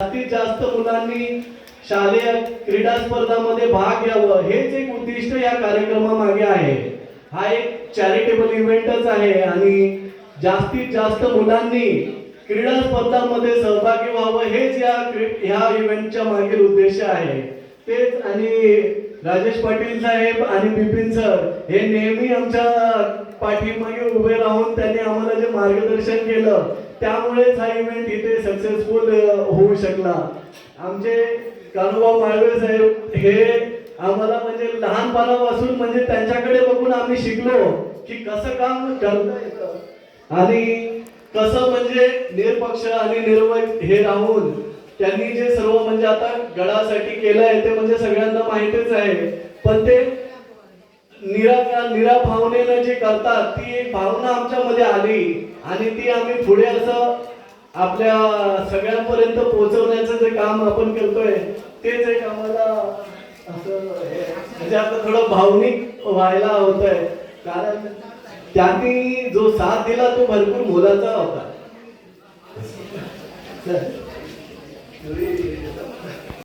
जास्तीत जास्त मुलांनी शालेय क्रीडा स्पर्धामध्ये भाग घ्यावं हेच एक उद्दिष्ट या कार्यक्रमामागे आहे. हा एक चॅरिटेबल इव्हेंटच आहे आणि जास्तीत जास्त मुलांनी क्रीडा स्पर्धांमध्ये सहभागी व्हावं हेच या ह्या इव्हेंटच्या मागील उद्देश आहे. तेच आणि राजेश पाटील साहेब आणि बिपिन सर हे नेहमी आमच्या पाठीमागे उभे राहून त्यांनी आम्हाला जे मार्गदर्शन केलं त्यामुळेच हा इव्हेंट इथे सक्सेसफुल शकला. आमचे कानुभाऊ माळवे साहेब हे आम्हाला म्हणजे लहानपणापासून म्हणजे त्यांच्याकडे बघून आम्ही शिकलो की कसं काम करता येतं. आणि कसं म्हणजे निरपक्ष आणि निर्वय हे राहून त्यांनी जे सर्व म्हणजे आता गडासाठी केलंय ते म्हणजे सगळ्यांना माहितीच आहे. पण ते निरा निरा भावनेनं जे करतात ती एक भावना आमच्यामध्ये आली. आणि ती आम्ही पुढे असं आपल्या सगळ्यांपर्यंत पोहोचवण्याचं जे काम आपण करतोय तेच एक आम्हाला असं म्हणजे आता थोडं भावनिक व्हायला होत आहे कारण त्यांनी जो साथ दिला तो भरपूर मोलाचा होता.